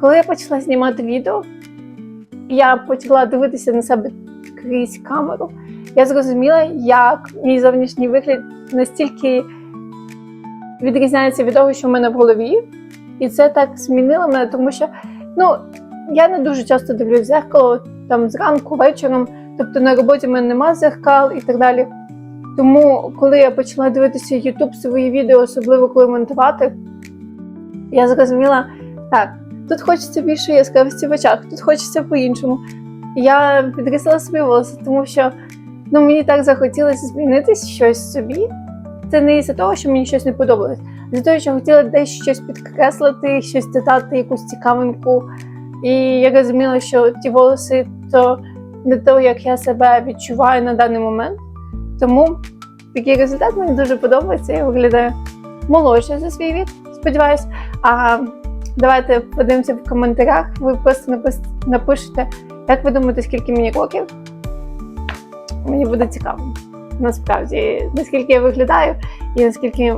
Коли я почала знімати відео, я почала дивитися на себе крізь камеру. Я зрозуміла, як мій зовнішній вигляд настільки відрізняється від того, що в мене в голові. І це так змінило мене, тому що ну, я не дуже часто дивлюсь зеркало там зранку, вечором, тобто на роботі в мене нема зеркал і так далі. Тому, коли я почала дивитися YouTube свої відео, особливо коли монтувати, я зрозуміла, так, тут хочеться більше яскравості в очах, тут хочеться по-іншому. Я підрізала собі волосся, тому що ну, мені так захотілося змінити щось собі. Це не із-за того, що мені щось не подобалось, а з того, що хотіла десь щось підкреслити, щось додати, якусь цікавинку. І я розуміла, що ті волоси то не то, як я себе відчуваю на даний момент. Тому такий результат мені дуже подобається. Я виглядаю молодше за свій вік, сподіваюсь. А давайте подивимося в коментарях. Ви просто напишете, як ви думаєте, скільки мені років. Мені буде цікаво. Насправді, наскільки я виглядаю і наскільки